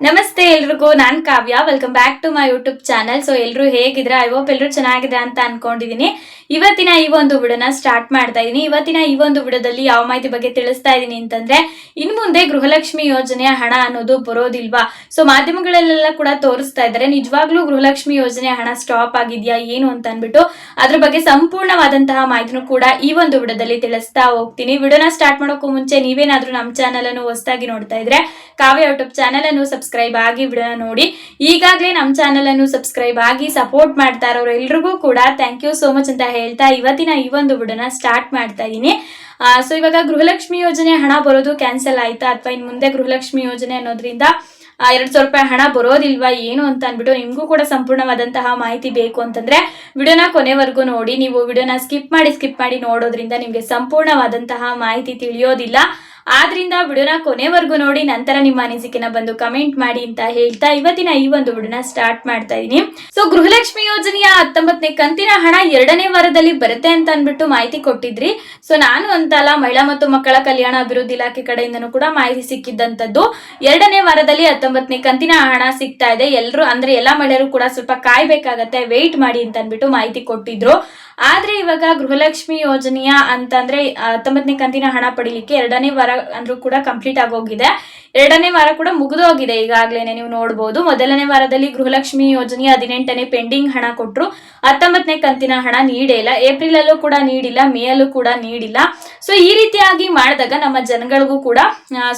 ನಮಸ್ತೆ ಎಲ್ರಿಗೂ, ನಾನ್ Kavya. Welcome back to my YouTube channel so ಎಲ್ಲರೂ ಹೇಗಿದ್ರೆ ಐ ಹೋಪ್ ಎಲ್ಲರೂ ಚೆನ್ನಾಗಿದೆ ಅಂತ ಅನ್ಕೊಂಡಿದೀನಿ. ಇವತ್ತಿನ ಈ ಒಂದು ವಿಡೋನ ಸ್ಟಾರ್ಟ್ ಮಾಡ್ತಾ ಇದ್ದೀನಿ ಇವತ್ತಿನ ಈ ಒಂದು ವಿಡೋದಲ್ಲಿ ಯಾವ ಮಾಹಿತಿ ಬಗ್ಗೆ ತಿಳಿಸ್ತಾ ಇದ್ದೀನಿ ಅಂತಂದ್ರೆ, ಇನ್ ಮುಂದೆ ಗೃಹಲಕ್ಷ್ಮಿ ಯೋಜನೆಯ ಹಣ ಅನ್ನೋದು ಬರೋದಿಲ್ವಾ? ಸೊ ಮಾಧ್ಯಮಗಳಲ್ಲೆಲ್ಲ ಕೂಡ ತೋರಿಸ್ತಾ ಇದ್ದಾರೆ. ನಿಜವಾಗ್ಲೂ ಗೃಹಲಕ್ಷ್ಮಿ ಯೋಜನೆ ಹಣ ಸ್ಟಾಪ್ ಆಗಿದ್ಯಾ, ಏನು ಅಂತ ಅನ್ಬಿಟ್ಟು ಅದ್ರ ಬಗ್ಗೆ ಸಂಪೂರ್ಣವಾದಂತಹ ಮಾಹಿತಿನೂ ಕೂಡ ಈ ಒಂದು ವಿಡೋದಲ್ಲಿ ತಿಳಿಸ್ತಾ ಹೋಗ್ತೀನಿ. ವಿಡಿಯೋನ ಸ್ಟಾರ್ಟ್ ಮಾಡೋಕ್ಕೂ ಮುಂಚೆ ನೀವೇನಾದ್ರೂ ನಮ್ಮ ಚಾನಲ್ ಅನ್ನು ಹೊಸದಾಗಿ ನೋಡ್ತಾ ಇದ್ರೆ, ಕಾವ್ಯ ಯೂಟ್ಯೂಬ್ ಚಾನಲ್ ಅನ್ನು ಸಬ್ಸ್ಕ್ರೈಬ್ ಆಗಿ ವಿಡೋನ ನೋಡಿ. ಈಗಾಗಲೇ ನಮ್ಮ ಚಾನಲ್ ಅನ್ನು ಸಬ್ಸ್ಕ್ರೈಬ್ ಆಗಿ ಸಪೋರ್ಟ್ ಮಾಡ್ತಾ ಇರೋರು ಎಲ್ರಿಗೂ ಕೂಡ ಥ್ಯಾಂಕ್ ಯು ಸೋ ಮಚ್ ಅಂತ ಹೇಳ್ತಾ ಇವತ್ತಿನ ಈ ಒಂದು ವಿಡಿಯೋನ ಸ್ಟಾರ್ಟ್ ಮಾಡ್ತಾ ಇದ್ದೀನಿ ಸೊ ಇವಾಗ ಗೃಹಲಕ್ಷ್ಮಿ ಯೋಜನೆ ಹಣ ಬರೋದು ಕ್ಯಾನ್ಸಲ್ ಆಯ್ತಾ ಅಥವಾ ಇನ್ನು ಮುಂದೆ ಗೃಹಲಕ್ಷ್ಮಿ ಯೋಜನೆ ಅನ್ನೋದ್ರಿಂದ ಎರಡ್ ಸಾವಿರ ರೂಪಾಯಿ ಹಣ ಬರೋದಿಲ್ವಾ, ಏನು ಅಂತ ಅಂದ್ಬಿಟ್ಟು ನಿಮಗೂ ಕೂಡ ಸಂಪೂರ್ಣವಾದಂತಹ ಮಾಹಿತಿ ಬೇಕು ಅಂತಂದ್ರೆ ವಿಡಿಯೋನ ಕೊನೆವರೆಗೂ ನೋಡಿ. ನೀವು ವಿಡಿಯೋನ ಸ್ಕಿಪ್ ಮಾಡಿ ಸ್ಕಿಪ್ ಮಾಡಿ ನೋಡೋದ್ರಿಂದ ನಿಮಗೆ ಸಂಪೂರ್ಣವಾದಂತಹ ಮಾಹಿತಿ ತಿಳಿಯೋದಿಲ್ಲ. ಆದ್ರಿಂದ ವಿಡಿಯೋನ ಕೊನೆವರೆಗೂ ನೋಡಿ, ನಂತರ ನಿಮ್ಮ ಅನಿಸಿಕೆನ ಬಂದು ಕಮೆಂಟ್ ಮಾಡಿ ಅಂತ ಹೇಳ್ತಾ ಇವತ್ತಿನ ಈ ಒಂದು ವಿಡಿಯೋನ ಸ್ಟಾರ್ಟ್ ಮಾಡ್ತಾ ಇದೀನಿ. ಸೊ ಗೃಹಲಕ್ಷ್ಮಿ ಯೋಜನೆಯ ಹತ್ತೊಂಬತ್ತನೇ ಕಂತಿನ ಹಣ ಎರಡನೇ ವಾರದಲ್ಲಿ ಬರುತ್ತೆ ಅಂತ ಅಂದ್ಬಿಟ್ಟು ಮಾಹಿತಿ ಕೊಟ್ಟಿದ್ರಿ. ಸೊ ನಾನು ಅಂತಲ್ಲ ಮಹಿಳಾ ಮತ್ತು ಮಕ್ಕಳ ಕಲ್ಯಾಣ ಅಭಿವೃದ್ಧಿ ಇಲಾಖೆ ಕಡೆಯಿಂದನೂ ಕೂಡ ಮಾಹಿತಿ ಸಿಕ್ಕಿದ್ದಂಥದ್ದು. ಎರಡನೇ ವಾರದಲ್ಲಿ ಹತ್ತೊಂಬತ್ತನೇ ಕಂತಿನ ಹಣ ಸಿಗ್ತಾ ಇದೆ. ಎಲ್ಲರೂ ಅಂದ್ರೆ ಎಲ್ಲಾ ಮಹಿಳೆಯರು ಕೂಡ ಸ್ವಲ್ಪ ಕಾಯ್ಬೇಕಾಗತ್ತೆ ವೆಯ್ಟ್ ಮಾಡಿ ಅಂತ ಅಂದ್ಬಿಟ್ಟು ಮಾಹಿತಿ ಕೊಟ್ಟಿದ್ರು. ಆದ್ರೆ ಇವಾಗ ಗೃಹಲಕ್ಷ್ಮಿ ಯೋಜನೆಯ ಅಂತಂದ್ರೆ ಹತ್ತೊಂಬತ್ತನೇ ಕಂತಿನ ಹಣ ಪಡಿಲಿಕ್ಕೆ ಎರಡನೇ ವಾರ ಅಂದ್ರೂ ಕೂಡ ಕಂಪ್ಲೀಟ್ ಆಗೋಗಿದೆ ಎರಡನೇ ವಾರ ಕೂಡ ಮುಗಿದೋಗಿದೆ ಈಗಾಗಲೇ ನೀವು ನೋಡಬಹುದು ಮೊದಲನೇ ವಾರದಲ್ಲಿ ಗೃಹಲಕ್ಷ್ಮಿ ಯೋಜನೆ ಹದಿನೆಂಟನೇ ಪೆಂಡಿಂಗ್ ಹಣ ಕೊಟ್ಟರು ಹತ್ತೊಂಬತ್ತನೇ ಕಂತಿನ ಹಣ ನೀಡೇ ಇಲ್ಲ. ಏಪ್ರಿಲ್ ಅಲ್ಲೂ ಕೂಡ ನೀಡಿಲ್ಲ ಮೇ ಅಲ್ಲೂ ಕೂಡ ನೀಡಿಲ್ಲ. ಸೊ ಈ ರೀತಿಯಾಗಿ ಮಾಡಿದಾಗ ನಮ್ಮ ಜನಗಳಿಗೂ ಕೂಡ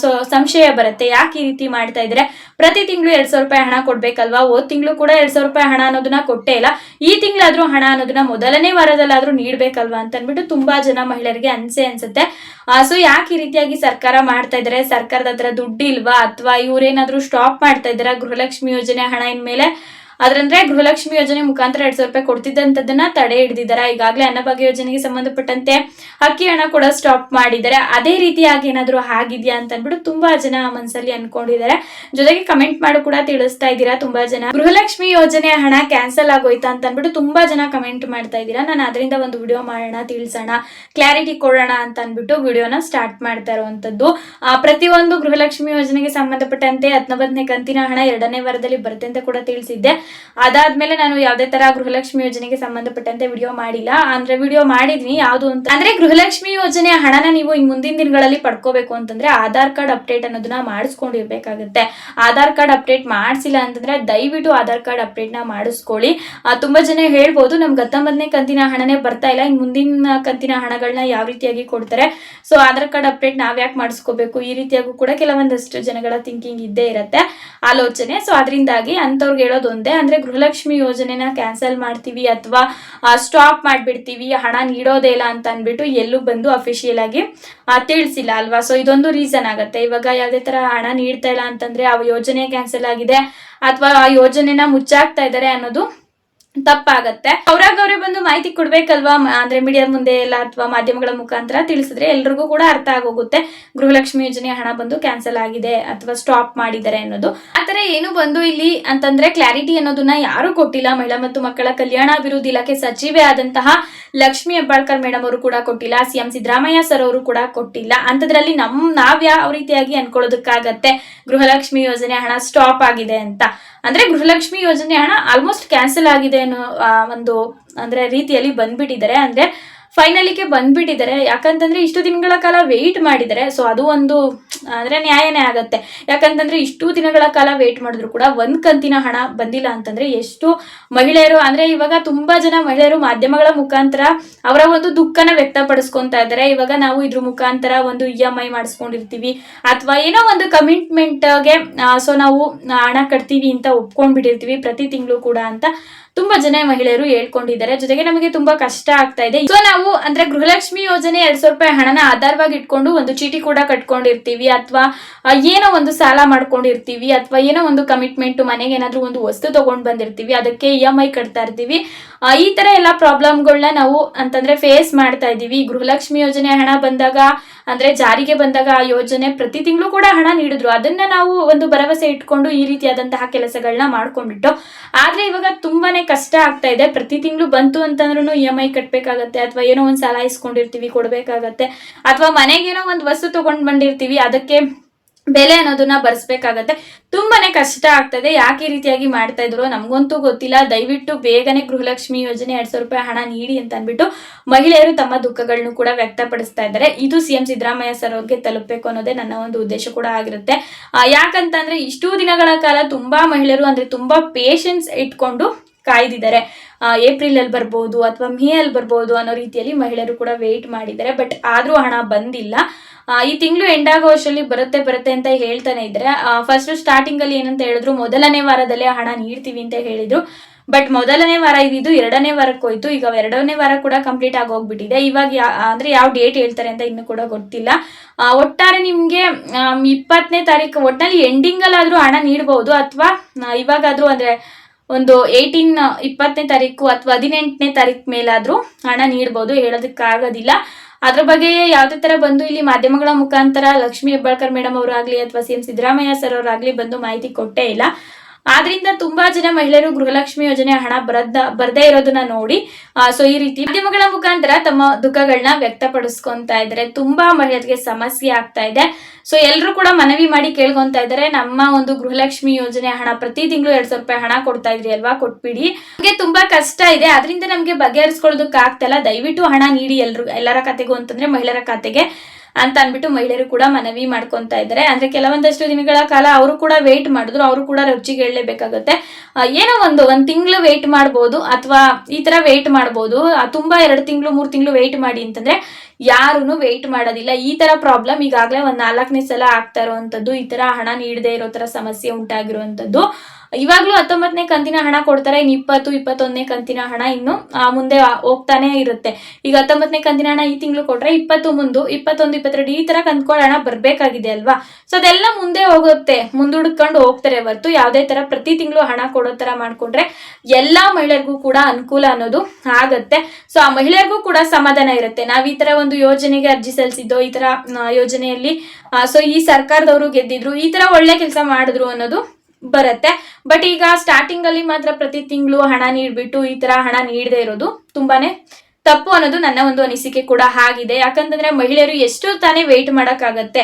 ಸೊ, ಸಂಶಯ ಬರುತ್ತೆ. ಯಾಕೆ ಈ ರೀತಿ ಮಾಡ್ತಾ ಇದ್ರೆ ಪ್ರತಿ ತಿಂಗಳು ಎರಡ್ ಸಾವಿರ ರೂಪಾಯಿ ಹಣ ಕೊಡ್ಬೇಕಲ್ವಾ? ಹೋದ್ ತಿಂಗಳು ಕೂಡ ಎರಡ್ ಸಾವಿರ ರೂಪಾಯಿ ಹಣ ಅನ್ನೋದನ್ನ ಕೊಟ್ಟೇ ಇಲ್ಲ. ಈ ತಿಂಗಳಾದ್ರೂ ಹಣ ಅನ್ನೋದನ್ನ ಮೊದಲನೇ ವಾರದಲ್ಲಾದ್ರೂ ನೀಡ್ಬೇಕಲ್ವಾ ಅಂತ ಅನ್ಬಿಟ್ಟು ತುಂಬಾ ಜನ ಮಹಿಳೆಯರಿಗೆ ಅನ್ಸೆ ಅನ್ಸುತ್ತೆ. ಸೊ ಯಾಕೆ ಈ ರೀತಿಯಾಗಿ ಸರ್ಕಾರ ಮಾಡ್ತಾ ಇದ್ದಾರೆ? ಸರ್ಕಾರದ ಹತ್ರ ದುಡ್ಡು ಇಲ್ವಾ ಅಥವಾ ಇವ್ರೇನಾದ್ರೂ ಸ್ಟಾಪ್ ಮಾಡ್ತಾ ಇದ್ದಾರಾ? ಗೃಹಲಕ್ಷ್ಮಿ ಯೋಜನೆ ಹಣ ಇನ್ಮೇಲೆ? ಅದ್ರಂದ್ರೆ ಗೃಹಲಕ್ಷ್ಮಿ ಯೋಜನೆ ಮುಖಾಂತರ ಎರಡ್ ಸಾವಿರ ರೂಪಾಯಿ ಕೊಡ್ತಿದ್ದಂಥದ್ದನ್ನ ತಡೆ ಹಿಡಿದಿದ್ದಾರೆ. ಈಗಾಗಲೇ ಅನ್ನಭಾಗ್ಯ ಯೋಜನೆಗೆ ಸಂಬಂಧಪಟ್ಟಂತೆ ಅಕ್ಕಿ ಹಣ ಕೂಡ ಸ್ಟಾಪ್ ಮಾಡಿದ್ದಾರೆ. ಅದೇ ರೀತಿಯಾಗಿ ಏನಾದ್ರು ಆಗಿದ್ಯಾ ಅಂತ ಅಂದ್ಬಿಟ್ಟು ತುಂಬಾ ಜನ ಮನಸ್ಸಲ್ಲಿ ಅನ್ಕೊಂಡಿದ್ದಾರೆ. ಜೊತೆಗೆ ಕಮೆಂಟ್ ಮಾಡು ಕೂಡ ತಿಳಿಸ್ತಾ ಇದ್ದೀರಾ ತುಂಬಾ ಜನ. ಗೃಹಲಕ್ಷ್ಮಿ ಯೋಜನೆ ಹಣ ಕ್ಯಾನ್ಸಲ್ ಆಗೋಯ್ತಾ ಅಂತ ಅಂದ್ಬಿಟ್ಟು ತುಂಬಾ ಜನ ಕಮೆಂಟ್ ಮಾಡ್ತಾ ಇದ್ದೀರಾ. ನಾನು ಅದರಿಂದ ಒಂದು ವಿಡಿಯೋ ಮಾಡೋಣ, ತಿಳಿಸೋಣ ಕ್ಲಾರಿಟಿ ಕೊಡೋಣ ಅಂತ ಅಂದ್ಬಿಟ್ಟು ವಿಡಿಯೋನ ಸ್ಟಾರ್ಟ್ ಮಾಡ್ತಾ ಇರುವಂತದ್ದು ಪ್ರತಿಯೊಂದು ಗೃಹಲಕ್ಷ್ಮಿ ಯೋಜನೆಗೆ ಸಂಬಂಧಪಟ್ಟಂತೆ ಹತ್ತೊಂಬತ್ತನೇ ಕಂತಿನ ಹಣ ಎರಡನೇ ವಾರದಲ್ಲಿ ಬರುತ್ತೆ ಅಂತ ಕೂಡ ತಿಳಿಸಿದ್ದೆ. ಅದಾದ್ಮೇಲೆ ನಾನು ಯಾವ್ದೇ ತರ ಗೃಹಲಕ್ಷ್ಮಿ ಯೋಜನೆಗೆ ಸಂಬಂಧಪಟ್ಟಂತೆ ವಿಡಿಯೋ ಮಾಡಿಲ್ಲ. ಅಂದ್ರೆ ವಿಡಿಯೋ ಮಾಡಿದ್ವಿ, ಯಾವುದು ಅಂತ. ಅಂದ್ರೆ ಗೃಹಲಕ್ಷ್ಮಿ ಯೋಜನೆಯ ಹಣನ ನೀವು ಮುಂದಿನ ದಿನಗಳಲ್ಲಿ ಪಡ್ಕೋಬೇಕು ಅಂತಂದ್ರೆ ಆಧಾರ್ ಕಾರ್ಡ್ ಅಪ್ಡೇಟ್ ಅನ್ನೋದನ್ನ ಮಾಡಿಸ್ಕೊಂಡಿರ್ಬೇಕಾಗುತ್ತೆ. ಆಧಾರ್ ಕಾರ್ಡ್ ಅಪ್ಡೇಟ್ ಮಾಡಿಸಿಲ್ಲ ಅಂತಂದ್ರೆ ದಯವಿಟ್ಟು ಆಧಾರ್ ಕಾರ್ಡ್ ಅಪ್ಡೇಟ್ನ ಮಾಡಿಸ್ಕೊಳ್ಳಿ. ತುಂಬಾ ಜನ ಹೇಳ್ಬೋದು ನಮ್ಗೆ ಹತ್ತೊಂಬತ್ತನೇ ಕಂತಿನ ಹಣನೇ ಬರ್ತಾ ಇಲ್ಲ, ಇನ್ ಮುಂದಿನ ಕಂತಿನ ಹಣಗಳನ್ನ ಯಾವ ರೀತಿಯಾಗಿ ಕೊಡ್ತಾರೆ. ಸೊ ಆಧಾರ್ ಕಾರ್ಡ್ ಅಪ್ಡೇಟ್ ನಾವ್ ಯಾಕೆ ಮಾಡಿಸ್ಕೋಬೇಕು? ಈ ರೀತಿಯಾಗೂ ಕೂಡ ಕೆಲವೊಂದಷ್ಟು ಜನಗಳ ಥಿಂಕಿಂಗ್ ಇದ್ದೇ ಇರುತ್ತೆ, ಆಲೋಚನೆ. ಸೊ ಅದರಿಂದಾಗಿ ಅಂತವ್ರಿಗೆ ಹೇಳೋದು ಅಂದ್ರೆ ಗೃಹಲಕ್ಷ್ಮಿ ಯೋಜನೆನ ಕ್ಯಾನ್ಸಲ್ ಮಾಡ್ತೀವಿ ಅಥವಾ ಸ್ಟಾಪ್ ಮಾಡ್ಬಿಡ್ತೀವಿ, ಹಣ ನೀಡೋದೇ ಇಲ್ಲ ಅಂತ ಅಂದ್ಬಿಟ್ಟು ಎಲ್ಲೂ ಬಂದು ಅಫಿಷಿಯಲ್ ಆಗಿ ತಿಳಿಸಿಲ್ಲ ಅಲ್ವಾ? ಸೊ ಇದೊಂದು ರೀಸನ್ ಆಗತ್ತೆ. ಇವಾಗ ಯಾವ್ದೇ ತರ ಹಣ ನೀಡ್ತಾ ಇಲ್ಲ ಅಂತಂದ್ರೆ ಆ ಯೋಜನೆ ಕ್ಯಾನ್ಸಲ್ ಆಗಿದೆ ಅಥವಾ ಆ ಯೋಜನೆನ ಮುಚ್ಚಾಕ್ತಾ ಇದ್ದಾರೆ ಅನ್ನೋದು ತಪ್ಪಾಗತ್ತೆ. ಅವ್ರಾಗ ಅವರೇ ಬಂದು ಮಾಹಿತಿ ಕೊಡ್ಬೇಕಲ್ವಾ? ಅಂದ್ರೆ ಮೀಡಿಯಾ ಮುಂದೆ ಎಲ್ಲ ಅಥವಾ ಮಾಧ್ಯಮಗಳ ಮುಖಾಂತರ ತಿಳಿಸಿದ್ರೆ ಎಲ್ರಿಗೂ ಕೂಡ ಅರ್ಥ ಆಗೋಗುತ್ತೆ. ಗೃಹಲಕ್ಷ್ಮಿ ಯೋಜನೆ ಹಣ ಬಂದು ಕ್ಯಾನ್ಸಲ್ ಆಗಿದೆ ಅಥವಾ ಸ್ಟಾಪ್ ಮಾಡಿದ್ದಾರೆ ಅನ್ನೋದು. ಆತರ ಏನು ಬಂದು ಇಲ್ಲಿ ಅಂತಂದ್ರೆ ಕ್ಲಾರಿಟಿ ಅನ್ನೋದನ್ನ ಯಾರು ಕೊಟ್ಟಿಲ್ಲ. ಮಹಿಳಾ ಮತ್ತು ಮಕ್ಕಳ ಕಲ್ಯಾಣ ಅಭಿವೃದ್ಧಿ ಇಲಾಖೆ ಸಚಿವೆ ಆದಂತಹ ಲಕ್ಷ್ಮಿ ಹೆಬ್ಬಾಳ್ಕರ್ ಮೇಡಮ್ ಅವರು ಕೂಡ ಕೊಟ್ಟಿಲ್ಲ. ಸಿಎಂ ಸಿದ್ದರಾಮಯ್ಯ ಸರ್ ಅವರು ಕೂಡ ಕೊಟ್ಟಿಲ್ಲ. ಅಂತದ್ರಲ್ಲಿ ನಮ್, ನಾವ್ ಯಾವ ರೀತಿಯಾಗಿ ಅನ್ಕೊಳ್ಳೋದಕ್ಕಾಗತ್ತೆ. ಗೃಹಲಕ್ಷ್ಮಿ ಯೋಜನೆ ಹಣ ಸ್ಟಾಪ್ ಆಗಿದೆ ಅಂತ. ಅಂದ್ರೆ ಗೃಹಲಕ್ಷ್ಮಿ ಯೋಜನೆ ಹಣ ಆಲ್ಮೋಸ್ಟ್ ಕ್ಯಾನ್ಸಲ್ ಆಗಿದೆ ಆ, ಒಂದು ಅಂದ್ರೆ ರೀತಿಯಲ್ಲಿ ಬಂದ್ಬಿಟ್ಟಿದ್ದಾರೆ. ಅಂದ್ರೆ ಫೈನಲಿಗೆ ಬಂದ್ಬಿಟ್ಟಿದ್ದಾರೆ. ಯಾಕಂತಂದ್ರೆ ಇಷ್ಟು ದಿನಗಳ ಕಾಲ ವೆಯ್ಟ್ ಮಾಡಿದರೆ ಸೊ ಅದು ಒಂದು ಅಂದ್ರೆ ನ್ಯಾಯನೇ ಆಗತ್ತೆ. ಯಾಕಂತಂದ್ರೆ ಇಷ್ಟು ದಿನಗಳ ಕಾಲ ವೆಯ್ಟ್ ಮಾಡಿದ್ರು ಕೂಡ ಒಂದ್ ಕಂತಿನ ಹಣ ಬಂದಿಲ್ಲ ಅಂತಂದ್ರೆ ಎಷ್ಟು ಮಹಿಳೆಯರು ಅಂದ್ರೆ ಇವಾಗ ತುಂಬಾ ಜನ ಮಹಿಳೆಯರು ಮಾಧ್ಯಮಗಳ ಮುಖಾಂತರ ಅವರ ಒಂದು ದುಃಖನ ವ್ಯಕ್ತಪಡಿಸ್ಕೊಂತಾ ಇದ್ದಾರೆ. ಇವಾಗ ನಾವು ಇದ್ರ ಮುಖಾಂತರ ಒಂದು ಇ ಎಂ ಐ ಮಾಡಿಸ್ಕೊಂಡಿರ್ತೀವಿ. ಅಥವಾ ಏನೋ ಒಂದು ಕಮಿಟ್ಮೆಂಟ್ಗೆ ಸೊ ನಾವು ಹಣ ಕಟ್ತೀವಿ ಅಂತ ಒಪ್ಕೊಂಡ್ಬಿಟ್ಟಿರ್ತೀವಿ ಪ್ರತಿ ತಿಂಗಳು ಕೂಡ ಅಂತ. ತುಂಬಾ ಜನ ಮಹಿಳೆಯರು ಹೇಳ್ಕೊಂಡಿದ್ದಾರೆ. ಜೊತೆಗೆ ನಮಗೆ ತುಂಬಾ ಕಷ್ಟ ಆಗ್ತಾ ಇದೆ. ಸೊ ನಾವು ಅಂದ್ರೆ ಗೃಹಲಕ್ಷ್ಮಿ ಯೋಜನೆ ಎರಡ್ ಸಾವಿರ ರೂಪಾಯಿ ಹಣನ ಆಧಾರವಾಗಿ ಇಟ್ಕೊಂಡು ಒಂದು ಚೀಟಿ ಕೂಡ ಕಟ್ಕೊಂಡಿರ್ತೀವಿ. ಅಥವಾ ಏನೋ ಒಂದು ಸಾಲ ಮಾಡ್ಕೊಂಡಿರ್ತೀವಿ. ಅಥವಾ, ಏನೋ ಒಂದು ಕಮಿಟ್ಮೆಂಟ್ ಮನೆಗೆ ಏನಾದ್ರು ಒಂದು ವಸ್ತು ತಗೊಂಡ್ ಬಂದಿರ್ತೀವಿ. ಅದಕ್ಕೆ ಇ ಎಂ ಐ ಕಟ್ತಾ ಇರ್ತೀವಿ. ಈ ತರ ಎಲ್ಲ ಪ್ರಾಬ್ಲಮ್ಗಳನ್ನ ನಾವು ಅಂತಂದ್ರೆ ಫೇಸ್ ಮಾಡ್ತಾ ಇದೀವಿ ಗೃಹಲಕ್ಷ್ಮಿ ಯೋಜನೆ ಹಣ ಬಂದಾಗ, ಅಂದ್ರೆ ಜಾರಿಗೆ ಬಂದಾಗ ಆ ಯೋಜನೆ ಪ್ರತಿ ತಿಂಗಳು ಕೂಡ ಹಣ ನೀಡಿದ್ರು. ಅದನ್ನ ನಾವು ಒಂದು ಭರವಸೆ ಇಟ್ಕೊಂಡು ಈ ರೀತಿಯಾದಂತಹ ಕೆಲಸಗಳನ್ನ ಮಾಡ್ಕೊಂಡ್ಬಿಟ್ಟು. ಆದ್ರೆ ಇವಾಗ ತುಂಬಾನೇ ಕಷ್ಟ ಆಗ್ತಾ ಇದೆ. ಪ್ರತಿ ತಿಂಗಳು ಬಂತು ಅಂತಂದ್ರೂ ಇ ಎಂ ಐ ಕಟ್ಬೇಕಾಗತ್ತೆ, ಅಥವಾ ಏನೋ ಒಂದ್ ಸಾಲ ಇಸ್ಕೊಂಡಿರ್ತೀವಿ, ಕೊಡ್ಬೇಕಾಗತ್ತೆ, ಅಥವಾ ಮನೆಗೇನೋ ಒಂದು ವಸ್ತು ತಗೊಂಡ್ ಬಂದಿರ್ತೀವಿ, ಅದಕ್ಕೆ ಬೆಲೆ ಅನ್ನೋದನ್ನ ಬರ್ಸ್ಬೇಕಾಗತ್ತೆ. ತುಂಬಾನೇ ಕಷ್ಟ ಆಗ್ತದೆ ಯಾಕೆ ರೀತಿಯಾಗಿ ಮಾಡ್ತಾ ಇದ್ರು ನಮ್ಗಂತೂ ಗೊತ್ತಿಲ್ಲ. ದಯವಿಟ್ಟು ಬೇಗನೆ ಗೃಹಲಕ್ಷ್ಮಿ ಯೋಜನೆ ಎರಡ್ ಸಾವಿರ ರೂಪಾಯಿ ಹಣ ನೀಡಿ ಅಂತ ಅಂದ್ಬಿಟ್ಟು ಮಹಿಳೆಯರು ತಮ್ಮ ದುಃಖಗಳನ್ನು ಕೂಡ ವ್ಯಕ್ತಪಡಿಸ್ತಾ ಇದ್ದಾರೆ. ಇದು ಸಿಎಂ ಸಿದ್ದರಾಮಯ್ಯ ಸರ್ ಅವ್ರಿಗೆ ತಲುಪಬೇಕು ಅನ್ನೋದೇ ನನ್ನ ಒಂದು ಉದ್ದೇಶ ಕೂಡ ಆಗಿರುತ್ತೆ. ಯಾಕಂತಂದ್ರೆ ಇಷ್ಟು ದಿನಗಳ ಕಾಲ ತುಂಬಾ ಮಹಿಳೆಯರು ಅಂದ್ರೆ ತುಂಬಾ ಪೇಷನ್ಸ್ ಇಟ್ಕೊಂಡು ಕಾಯ್ದಿದ್ದಾರೆ. ಏಪ್ರಿಲ್ ಅಲ್ಲಿ ಬರ್ಬೋದು ಅಥವಾ ಮೇ ಅಲ್ಲಿ ಬರ್ಬೋದು ಅನ್ನೋ ರೀತಿಯಲ್ಲಿ ಮಹಿಳೆಯರು ಕೂಡ ವೇಟ್ ಮಾಡಿದ್ದಾರೆ. ಬಟ್ ಆದ್ರೂ ಹಣ ಬಂದಿಲ್ಲ. ಈ ತಿಂಗಳು ಎಂಡ್ ಆಗೋ ವರ್ಷದಲ್ಲಿ ಬರುತ್ತೆ ಬರುತ್ತೆ ಅಂತ ಹೇಳ್ತಾನೆ ಇದ್ರೆ ಫಸ್ಟ್ ಸ್ಟಾರ್ಟಿಂಗ್ ಅಲ್ಲಿ ಏನಂತ ಹೇಳಿದ್ರು, ಮೊದಲನೇ ವಾರದಲ್ಲೇ ಹಣ ನೀಡ್ತೀವಿ ಅಂತ ಹೇಳಿದ್ರು. ಬಟ್ ಮೊದಲನೇ ವಾರ ಇದ್ದಿದ್ದು ಎರಡನೇ ವಾರಕ್ಕೆ ಹೋಯ್ತು. ಈಗ ಎರಡನೇ ವಾರ ಕೂಡ ಕಂಪ್ಲೀಟ್ ಆಗಿ ಹೋಗ್ಬಿಟ್ಟಿದೆ. ಇವಾಗ ಅಂದ್ರೆ ಯಾವ ಡೇಟ್ ಹೇಳ್ತಾರೆ ಅಂತ ಇನ್ನು ಕೂಡ ಗೊತ್ತಿಲ್ಲ. ಒಟ್ಟಾರೆ ನಿಮ್ಗೆ ಇಪ್ಪತ್ತನೇ ತಾರೀಕು ಒಟ್ಟಿನಲ್ಲಿ ಎಂಡಿಂಗ್ ಅಲ್ಲಾದ್ರೂ ಹಣ ನೀಡಬಹುದು ಅಥವಾ ಇವಾಗಾದ್ರೂ ಅಂದ್ರೆ ಒಂದು ಏಯ್ಟೀನ್ ಇಪ್ಪತ್ತನೇ ತಾರೀಕು ಅಥವಾ ಹದಿನೆಂಟನೇ ತಾರೀಕು ಮೇಲಾದ್ರೂ ಹಣ ನೀಡಬಹುದು ಹೇಳೋದಕ್ಕಾಗೋದಿಲ್ಲ. ಅದ್ರ ಬಗ್ಗೆ ಯಾವುದೇ ತರ ಬಂದು ಇಲ್ಲಿ ಮಾಧ್ಯಮಗಳ ಮುಖಾಂತರ ಲಕ್ಷ್ಮೀ ಹೆಬ್ಬಾಳ್ಕರ್ ಮೇಡಮ್ ಅವರಾಗ್ಲಿ ಅಥವಾ ಸಿ ಎಂ ಸಿದ್ದರಾಮಯ್ಯ ಸರ್ ಅವರಾಗ್ಲಿ ಬಂದು ಮಾಹಿತಿ ಕೊಟ್ಟೇ ಇಲ್ಲ. ಆದ್ರಿಂದ ತುಂಬಾ ಜನ ಮಹಿಳೆಯರು ಗೃಹಲಕ್ಷ್ಮಿ ಯೋಜನೆ ಹಣ ಬರದ ಬರದೇ ಇರೋದನ್ನ ನೋಡಿ ಸೊ ಈ ರೀತಿ ಮಾಧ್ಯಮಗಳ ಮುಖಾಂತರ ತಮ್ಮ ದುಃಖಗಳನ್ನ ವ್ಯಕ್ತಪಡಿಸ್ಕೊಂತ ಇದ್ದಾರೆ. ತುಂಬಾ ಮಹಿಳೆಯರಿಗೆ ಸಮಸ್ಯೆ ಆಗ್ತಾ ಇದೆ. ಸೊ ಎಲ್ಲರೂ ಕೂಡ ಮನವಿ ಮಾಡಿ ಕೇಳ್ಕೊಂತ ಇದ್ದಾರೆ. ನಮ್ಮ ಒಂದು ಗೃಹಲಕ್ಷ್ಮಿ ಯೋಜನೆ ಹಣ ಪ್ರತಿ ತಿಂಗಳು ಎರಡ್ ಸಾವಿರ ರೂಪಾಯಿ ಹಣ ಕೊಡ್ತಾ ಇದ್ರಿ ಅಲ್ವಾ? ಕೊಟ್ಬಿಡಿ. ನಮಗೆ ತುಂಬಾ ಕಷ್ಟ ಇದೆ. ಅದರಿಂದ ನಮಗೆ ಬಗೆಹರಿಸ್ಕೊಳ್ಳೋದಕ್ಕೆ ಆಗ್ತಲ್ಲ ದಯವಿಟ್ಟು ಹಣ ನೀಡಿ ಎಲ್ರು, ಎಲ್ಲರ ಖಾತೆಗೂ ಅಂತಂದ್ರೆ ಮಹಿಳೆಯರ ಖಾತೆಗೆ. ಅಂತ ಅಂದ್ಬಿಟ್ಟು ಮಹಿಳೆಯರು ಕೂಡ ಮನವಿ ಮಾಡ್ಕೊಂತ ಇದ್ದಾರೆ. ಅಂದ್ರೆ ಕೆಲವೊಂದಷ್ಟು ದಿನಗಳ ಕಾಲ ಅವರು ಕೂಡ ವೇಟ್ ಮಾಡಿದ್ರು. ಅವರು ಕೂಡ ರುಚಿಗೆ ಹೇಳಲೇಬೇಕಾಗುತ್ತೆ. ಏನೋ ಒಂದು, ಒಂದ್ ತಿಂಗಳು ವೇಟ್ ಮಾಡ್ಬೋದು ಅಥವಾ ಈ ತರ ವೇಟ್ ಮಾಡ್ಬೋದು. ತುಂಬಾ ಎರಡು ತಿಂಗಳು, ಮೂರ್ ತಿಂಗಳು ವೇಟ್ ಮಾಡಿ ಅಂತಂದ್ರೆ ಯಾರು ವೇಟ್ ಮಾಡೋದಿಲ್ಲ. ಈ ತರ ಪ್ರಾಬ್ಲಮ್ ಈಗಾಗಲೇ ಒಂದ್ ನಾಲ್ಕನೇ ಸಲ ಆಗ್ತಾ ಇರುವಂತದ್ದು. ಈ ತರ ಹಣ ನೀಡದೇ ಇರೋ ತರ ಸಮಸ್ಯೆ ಉಂಟಾಗಿರುವಂತದ್ದು. ಇವಾಗ್ಲೂ ಹತ್ತೊಂಬತ್ತನೇ ಕಂತಿನ ಹಣ ಕೊಡ್ತಾರೆ, ಇನ್ನು ಇಪ್ಪತ್ತು, ಇಪ್ಪತ್ತೊಂದನೇ ಕಂತಿನ ಹಣ ಇನ್ನು ಮುಂದೆ ಹೋಗ್ತಾನೆ ಇರುತ್ತೆ. ಈಗ ಹತ್ತೊಂಬತ್ತನೇ ಕಂತಿನ ಹಣ ಈ ತಿಂಗಳು ಕೊಟ್ರೆ ಇಪ್ಪತ್ತು ಮುಂದು, ಇಪ್ಪತ್ತೊಂದು, ಇಪ್ಪತ್ತೆರಡು ಈ ತರ ಕಂತ್ಕೊಳ್ಳೋ ಹಣ ಬರ್ಬೇಕಾಗಿದೆ ಅಲ್ವಾ? ಸೊ ಅದೆಲ್ಲ ಮುಂದೆ ಹೋಗುತ್ತೆ, ಮುಂದೂಡ್ಕೊಂಡು ಹೋಗ್ತಾರೆ ಹೊರತು ಯಾವುದೇ ತರ ಪ್ರತಿ ತಿಂಗಳು ಹಣ ಕೊಡೋ ತರ ಮಾಡ್ಕೊಂಡ್ರೆ ಎಲ್ಲಾ ಮಹಿಳೆಯರಿಗೂ ಕೂಡ ಅನುಕೂಲ ಅನ್ನೋದು ಆಗತ್ತೆ. ಸೊ ಆ ಮಹಿಳೆಯರಿಗೂ ಕೂಡ ಸಮಾಧಾನ ಇರುತ್ತೆ. ನಾವ್ ಈ ತರ ಒಂದು ಯೋಜನೆಗೆ ಅರ್ಜಿ ಸಲ್ಲಿಸಿದ್ದೋ, ಈ ತರ ಯೋಜನೆಯಲ್ಲಿ ಸೊ ಈ ಸರ್ಕಾರದವರು ಗೆದ್ದಿದ್ರು, ಈ ತರ ಒಳ್ಳೆ ಕೆಲಸ ಮಾಡಿದ್ರು ಅನ್ನೋದು ಬರುತ್ತೆ. ಬಟ್ ಈಗ ಸ್ಟಾರ್ಟಿಂಗ್ ಅಲ್ಲಿ ಮಾತ್ರ ಪ್ರತಿ ತಿಂಗಳು ಹಣ ನೀಡ್ಬಿಟ್ಟು ಈ ತರ ಹಣ ನೀಡದೇ ಇರೋದು ತುಂಬಾನೇ ತಪ್ಪು ಅನ್ನೋದು ನನ್ನ ಒಂದು ಅನಿಸಿಕೆ ಕೂಡ ಆಗಿದೆ. ಯಾಕಂತಂದ್ರೆ ಮಹಿಳೆಯರು ಎಷ್ಟು ತಾನೇ ವೆಯ್ಟ್ ಮಾಡೋಕ್ಕಾಗತ್ತೆ.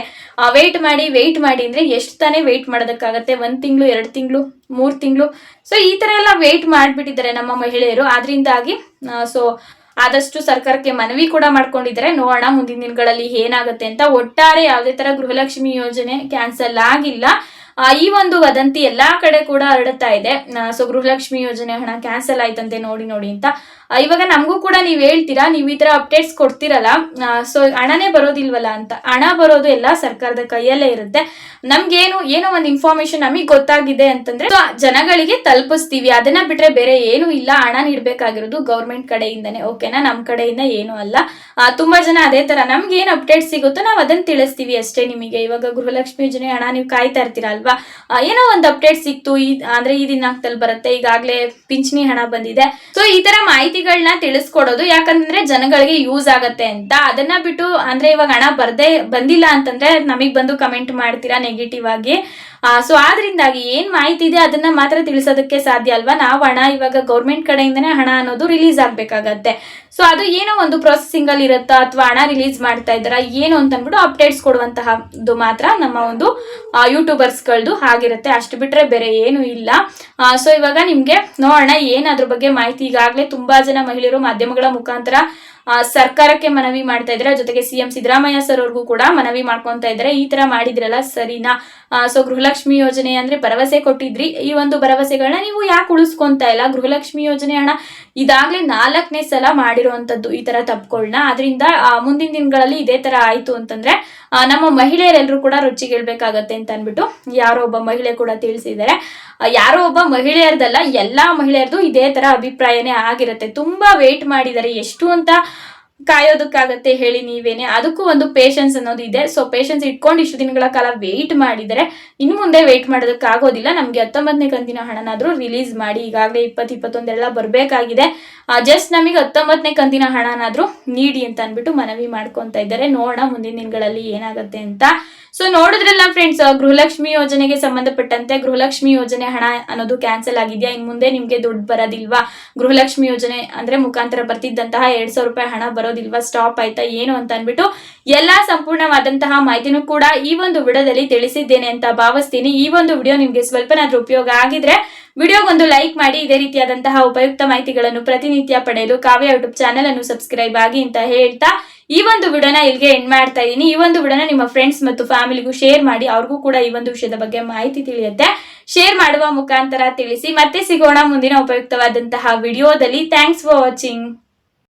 ವೆಯ್ಟ್ ಮಾಡಿ ವೆಯ್ಟ್ ಮಾಡಿ ಅಂದ್ರೆ ಎಷ್ಟು ತಾನೇ ವೆಯ್ಟ್ ಮಾಡೋದಕ್ಕಾಗತ್ತೆ? ಒಂದ್ ತಿಂಗಳು, ಎರಡು ತಿಂಗಳು, ಮೂರ್ ತಿಂಗಳು? ಸೊ ಈ ತರ ಎಲ್ಲ ವೆಯ್ಟ್ ಮಾಡ್ಬಿಟ್ಟಿದ್ದಾರೆ ನಮ್ಮ ಮಹಿಳೆಯರು. ಅದರಿಂದಾಗಿ ಸೊ ಆದಷ್ಟು ಸರ್ಕಾರಕ್ಕೆ ಮನವಿ ಕೂಡ ಮಾಡ್ಕೊಂಡಿದ್ದಾರೆ. ನೋಡೋಣ ಮುಂದಿನ ದಿನಗಳಲ್ಲಿ ಏನಾಗುತ್ತೆ ಅಂತ. ಒಟ್ಟಾರೆ ಯಾವುದೇ ತರ ಗೃಹಲಕ್ಷ್ಮಿ ಯೋಜನೆ ಕ್ಯಾನ್ಸಲ್ ಆಗಿಲ್ಲ. ಈ ಒಂದು ವದಂತಿ ಎಲ್ಲಾ ಕಡೆ ಕೂಡ ಹರಡುತ್ತಾ ಇದೆ. ಸೊ ಗೃಹಲಕ್ಷ್ಮಿ ಯೋಜನೆ ಹಣ ಕ್ಯಾನ್ಸಲ್ ಆಯ್ತಂತೆ ನೋಡಿ ನೋಡಿ ಅಂತ. ಆ, ಇವಾಗ ನಮಗೂ ಕೂಡ ನೀವು ಹೇಳ್ತೀರಾ, ನೀವು ಈ ಥರ ಅಪ್ಡೇಟ್ಸ್ ಕೊಡ್ತೀರಲ್ಲ? ಸೊ ಹಣನೇ ಬರೋದಿಲ್ವಲ್ಲ ಅಂತ. ಹಣ ಬರೋದು ಎಲ್ಲ ಸರ್ಕಾರದ ಕೈಯಲ್ಲೇ ಇರುತ್ತೆ. ನಮ್ಗೇನು, ಏನೋ ಒಂದು ಇನ್ಫಾರ್ಮೇಶನ್ ನಮಗೆ ಗೊತ್ತಾಗಿದೆ ಅಂತಂದ್ರೆ ಜನಗಳಿಗೆ ತಲುಪಿಸ್ತೀವಿ. ಅದನ್ನ ಬಿಟ್ರೆ ಬೇರೆ ಏನು ಇಲ್ಲ. ಹಣ ನೀಡಬೇಕಾಗಿರೋದು ಗೌರ್ಮೆಂಟ್ ಕಡೆಯಿಂದನೇ ಓಕೆನಾ ನಮ್ಮ ಕಡೆಯಿಂದ ಏನು ಅಲ್ಲ. ತುಂಬಾ ಜನ ಅದೇ ತರ. ನಮ್ಗೆ ಏನು ಅಪ್ಡೇಟ್ ಸಿಗುತ್ತೋ ನಾವು ಅದನ್ನ ತಿಳಿಸ್ತೀವಿ ಅಷ್ಟೇ ನಿಮಗೆ. ಇವಾಗ ಗೃಹಲಕ್ಷ್ಮಿ ಯೋಜನೆ ಹಣ ನೀವು ಕಾಯ್ತಾ ಇರ್ತೀರಾ ಅಲ್ವಾ? ಏನೋ ಒಂದು ಅಪ್ಡೇಟ್ ಸಿಕ್ತು. ಈ, ಅಂದ್ರೆ ಈ ದಿನಾಂಕದಲ್ಲಿ ಬರುತ್ತೆ. ಈಗಾಗಲೇ ಪಿಂಚಣಿ ಹಣ ಬಂದಿದೆ. ಸೊ ಈ ತರ ಮಾಹಿತಿಗಳನ್ನ ತಿಳಿಸ್ಕೊಡೋದು, ಯಾಕಂದ್ರೆ ಜನಗಳಿಗೆ ಯೂಸ್ ಆಗತ್ತೆ ಅಂತ. ಅದನ್ನ ಬಿಟ್ಟು, ಅಂದ್ರೆ ಇವಾಗ ಹಣ ಬರ್ದೇ ಬಂದಿಲ್ಲ ಅಂತಂದ್ರೆ ನಮಗ್ ಬಂದು ಕಮೆಂಟ್ ಮಾಡ್ತೀರಾ ನೆಗೆಟಿವ್ ಆಗಿ. ಸೊ ಆದ್ರಿಂದಾಗಿ ಏನ್ ಮಾಹಿತಿ ಇದೆ ಅದನ್ನ ಮಾತ್ರ ತಿಳಿಸೋದಕ್ಕೆ ಸಾಧ್ಯ ಅಲ್ವಾ? ನಾವು ಹಣ ಇವಾಗ ಗೌರ್ಮೆಂಟ್ ಕಡೆಯಿಂದನೇ ಹಣ ಅನ್ನೋದು ರಿಲೀಸ್ ಆಗ್ಬೇಕಾಗತ್ತೆ. ಸೊ ಅದು ಏನೋ ಒಂದು ಪ್ರೊಸೆಸಿಂಗ್ ಅಲ್ಲಿ ಇರುತ್ತಾ ಅಥವಾ ಹಣ ರಿಲೀಸ್ ಮಾಡ್ತಾ ಇದ್ದಾರಾ ಏನು ಅಂತ ಅಂದ್ಬಿಟ್ಟು ಅಪ್ಡೇಟ್ಸ್ ಕೊಡುವಂತಹದ್ದು ಮಾತ್ರ ನಮ್ಮ ಒಂದು ಯೂಟ್ಯೂಬರ್ಸ್ಗಳದ್ದು ಆಗಿರುತ್ತೆ ಅಷ್ಟು ಬಿಟ್ರೆ ಬೇರೆ ಏನು ಇಲ್ಲ. ಸೊ ಇವಾಗ ನಿಮ್ಗೆ ನೋಡೋಣ ಏನ್ ಅದ್ರ ಬಗ್ಗೆ ಮಾಹಿತಿ ಈಗಾಗಲೇ ತುಂಬಾ ಜನ ಮಹಿಳೆಯರು ಮಾಧ್ಯಮಗಳ ಮುಖಾಂತರ ಆ, ಸರ್ಕಾರಕ್ಕೆ ಮನವಿ ಮಾಡ್ತಾ ಇದ್ದಾರೆ. ಜೊತೆಗೆ ಸಿಎಂ ಸಿದ್ದರಾಮಯ್ಯ ಸರ್ ಅವ್ರಿಗೂ ಕೂಡ ಮನವಿ ಮಾಡ್ಕೊಂತ ಇದ್ರೆ ಈ ತರ ಮಾಡಿದ್ರಲ್ಲ ಸರಿನಾ? ಸೊ ಗೃಹಲಕ್ಷ್ಮಿ ಯೋಜನೆ ಅಂದ್ರೆ ಭರವಸೆ ಕೊಟ್ಟಿದ್ರಿ. ಈ ಒಂದು ಭರವಸೆಗಳನ್ನ ನೀವು ಯಾಕೆ ಉಳಿಸ್ಕೊಂತ ಇಲ್ಲ? ಗೃಹಲಕ್ಷ್ಮಿ ಯೋಜನೆ ಹಣ ಇದಾಗ್ಲೇ ನಾಲ್ಕನೇ ಸಲ ಮಾಡಿರುವಂತದ್ದು ಈ ತರ ತಪ್ಪುಗಳನ್ನ ಅದರಿಂದ ಮುಂದಿನ ದಿನಗಳಲ್ಲಿ ಇದೇ ತರ ಆಯ್ತು ಅಂತಂದ್ರೆ ನಮ್ಮ ಮಹಿಳೆಯರೆಲ್ಲರೂ ಕೂಡ ರುಚಿಗೆಳ್ಬೇಕಾಗತ್ತೆ ಅಂತ ಅನ್ಬಿಟ್ಟು ಯಾರೋ ಒಬ್ಬ ಮಹಿಳೆ ಕೂಡ ತಿಳಿಸಿದ್ದಾರೆ. ಯಾರೋ ಒಬ್ಬ ಮಹಿಳೆಯರ್ದಲ್ಲ, ಎಲ್ಲಾ ಮಹಿಳೆಯರದು ಇದೇ ತರ ಅಭಿಪ್ರಾಯನೇ ಆಗಿರುತ್ತೆ. ತುಂಬಾ ವೇಟ್ ಮಾಡಿದ್ದಾರೆ. ಎಷ್ಟು ಅಂತ ಕಾಯೋದಕ್ಕಾಗತ್ತೆ ಹೇಳಿ ನೀವೇನೆ. ಅದಕ್ಕೂ ಒಂದು ಪೇಷನ್ಸ್ ಅನ್ನೋದು ಇದೆ. ಸೊ ಪೇಷನ್ಸ್ ಇಟ್ಕೊಂಡು ಇಷ್ಟು ದಿನಗಳ ಕಾಲ ವೇಟ್ ಮಾಡಿದರೆ ಇನ್ನು ಮುಂದೆ ವೇಟ್ ಮಾಡೋದಕ್ಕಾಗೋದಿಲ್ಲ ನಮಗೆ ಹತ್ತೊಂಬತ್ತನೇ ಕಂತಿನ ಹಣನಾದ್ರೂ ರಿಲೀಸ್ ಮಾಡಿ. ಈಗಾಗಲೇ ಇಪ್ಪತ್ತು, ಇಪ್ಪತ್ತೊಂದೆಲ್ಲ ಬರಬೇಕಾಗಿದೆ. ಜಸ್ಟ್ ನಮಗೆ ಹತ್ತೊಂಬತ್ತನೇ ಕಂತಿನ ಹಣನಾದ್ರೂ ನೀಡಿ ಅಂತ ಅಂದ್ಬಿಟ್ಟು ಮನವಿ ಮಾಡ್ಕೊತಾ ಇದ್ದಾರೆ. ನೋಡೋಣ ಮುಂದಿನ ದಿನಗಳಲ್ಲಿ ಏನಾಗುತ್ತೆ ಅಂತ. ಸೊ ನೋಡಿದ್ರಲ್ಲ ಫ್ರೆಂಡ್ಸ್ ಗೃಹಲಕ್ಷ್ಮಿ ಯೋಜನೆಗೆ ಸಂಬಂಧಪಟ್ಟಂತೆ ಗೃಹಲಕ್ಷ್ಮಿ ಯೋಜನೆ ಹಣ ಅನ್ನೋದು ಕ್ಯಾನ್ಸಲ್ ಆಗಿದೆಯಾ? ಇನ್ ಮುಂದೆ ನಿಮ್ಗೆ ದುಡ್ಡು ಬರೋದಿಲ್ವಾ? ಗೃಹಲಕ್ಷ್ಮಿ ಯೋಜನೆ ಅಂದ್ರೆ ಮುಖಾಂತರ ಬರ್ತಿದ್ದಂತಹ ಎರಡ್ ಸಾವಿರ ರೂಪಾಯಿ ಹಣ ಬರೋದಿಲ್ವಾ? ಸ್ಟಾಪ್ ಆಯ್ತಾ? ಏನು ಅಂತ ಅನ್ಬಿಟ್ಟು ಎಲ್ಲಾ ಸಂಪೂರ್ಣವಾದಂತಹ ಮಾಹಿತಿನೂ ಕೂಡ ಈ ಒಂದು ವಿಡಿಯೋದಲ್ಲಿ ತಿಳಿಸಿದ್ದೇನೆ ಅಂತ ಭಾವಿಸ್ತೀನಿ. ಈ ಒಂದು ವಿಡಿಯೋ ನಿಮ್ಗೆ ಸ್ವಲ್ಪನಾದ್ರೂ ಉಪಯೋಗ ಆಗಿದ್ರೆ ವಿಡಿಯೋಗೊಂದು ಲೈಕ್ ಮಾಡಿ ಇದೇ ರೀತಿಯಾದಂತಹ ಉಪಯುಕ್ತ ಮಾಹಿತಿಗಳನ್ನು ಪ್ರತಿನಿತ್ಯ ಪಡೆಯಲು ಕಾವ್ಯ ಯೂಟ್ಯೂಬ್ ಚಾನೆಲ್ ಅನ್ನು ಸಬ್ಸ್ಕ್ರೈಬ್ ಆಗಿ ಅಂತ ಹೇಳ್ತಾ ಈ ಒಂದು ವಿಡಿಯೋನ ಇಲ್ಲಿಗೆ ಎಂಡ್ ಮಾಡ್ತಾ ಇದ್ದೀನಿ. ಈ ಒಂದು ವಿಡಿಯೋನ ನಿಮ್ಮ ಫ್ರೆಂಡ್ಸ್ ಮತ್ತು ಫ್ಯಾಮಿಲಿಗೂ ಶೇರ್ ಮಾಡಿ ಅವ್ರಿಗೂ ಕೂಡ ಈ ಒಂದು ವಿಷಯದ ಬಗ್ಗೆ ಮಾಹಿತಿ ತಿಳಿಯುತ್ತೆ. ಶೇರ್ ಮಾಡುವ ಮುಖಾಂತರ ತಿಳಿಸಿ. ಮತ್ತೆ ಸಿಗೋಣ ಮುಂದಿನ ಉಪಯುಕ್ತವಾದಂತಹ ವಿಡಿಯೋದಲ್ಲಿ. Thanks for watching